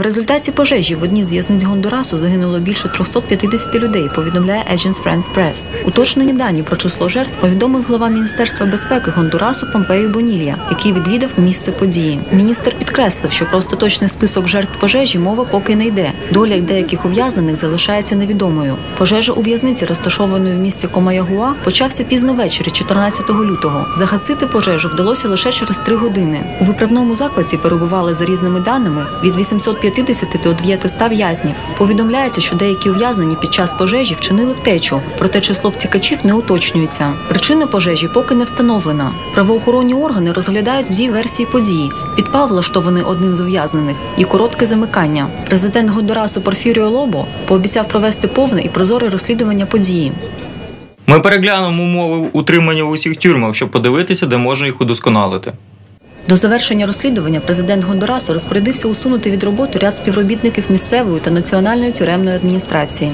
В результаті пожежі в одній з в'язниць Гондурасу загинуло більше 350 людей. Повідомляє Agence France Press. Уточнені дані про число жертв повідомив глава міністерства безпеки Гондурасу Помпею Бонілья, який відвідав місце події. Міністр підкреслив, що про остаточний список жертв пожежі мова поки не йде. Доля деяких ув'язнених залишається невідомою. Пожежа у в'язниці, розташованої в місті Комаягуа, почався пізно ввечері, 14 лютого. Загасити пожежу вдалося лише через три години. У виправному закладі перебували за різними даними від 850 до 900 в'язнів. Повідомляється, що деякі ув'язнені під час пожежі вчинили втечу, проте число втікачів не уточнюється. Причина пожежі поки не встановлена. Правоохоронні органи розглядають дві версії події: підпал влаштований одним з ув'язнених і коротке замикання. Президент Гондурасу Порфіріо Лобо пообіцяв провести повне і прозоре розслідування події. Ми переглянемо умови утримання в усіх тюрмах, щоб подивитися, де можна їх удосконалити. До завершення розслідування президент Гондурасу розпорядився усунути від роботи ряд співробітників місцевої та національної тюремної адміністрації.